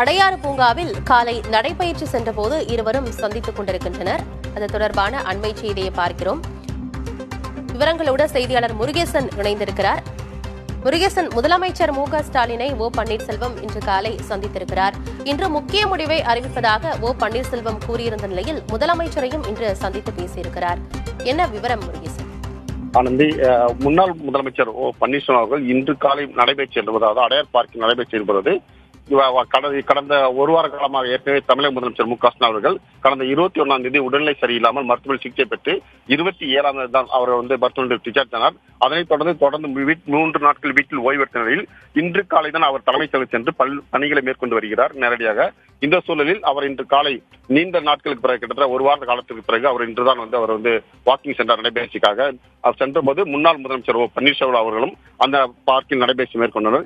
அடையாறு பூங்காவில் காலை நடைபயிற்சி சென்றபோது இருவரும் சந்தித்துக் கொண்டிருக்கின்றனர். அது தொடர்பான அண்மை செய்தியை பார்க்கிறோம். விவரங்களோடு செய்தியாளர் முருகேசன் இணைந்திருக்கிறார். முருகேசன் முதலமைச்சர் மு க ஸ்டாலினை ஓ பன்னீர்செல்வம் இன்று காலை சந்தித்திருக்கிறார். இன்று முக்கிய முடிவை அறிவிப்பதாக ஓ பன்னீர்செல்வம் கூறியிருந்த நிலையில் முதலமைச்சரையும் இன்று சந்தித்து பேசியிருக்கிறார். என்ன விவரம் முருகேசன்? ஆனந்தி முன்னாள் முதலமைச்சர் ஓ பன்னீர்செல்வம் அவர்கள் இன்று காலை நடைபெற்று என்பது அதாவது அடையார் பார்க்கில் நடைபெற்று என்பது கடந்த கடந்த ஒரு வார காலமாக ஏற்கனவே தமிழக முதலமைச்சர் மு க ஸ்டாலின் அவர்கள் கடந்த இருபத்தி ஒன்றாம் தேதி உடல்நிலை சரியில்லாமல் மருத்துவமனை சிகிச்சை பெற்று இருபத்தி ஏழாம் தேதி தான் அவர் வந்து மருத்துவமனையில் டிஸ்சார்ஜ் ஆனார். அதனைத் தொடர்ந்து தொடர்ந்து மூன்று நாட்கள் வீட்டில் ஓய்வெடுத்த நிலையில் இன்று காலை தான் அவர் தலைமைச் செயலர் சென்று பல் பணிகளை மேற்கொண்டு வருகிறார். நேரடியாக இந்த சூழலில் அவர் இன்று காலை நீண்ட நாட்களுக்கு பிறகு கிட்டத்தட்ட ஒரு வார காலத்துக்கு பிறகு அவர் இன்றுதான் வந்து அவர் வந்து வாக்கிங் சென்றார் நடைபயிற்சிக்காக. அவர் சென்றபோது முன்னாள் முதலமைச்சர் ஓ பன்னீர்செல்வம் அவர்களும் அந்த பார்க்கில் நடைபயிற்சி மேற்கொண்டனர்.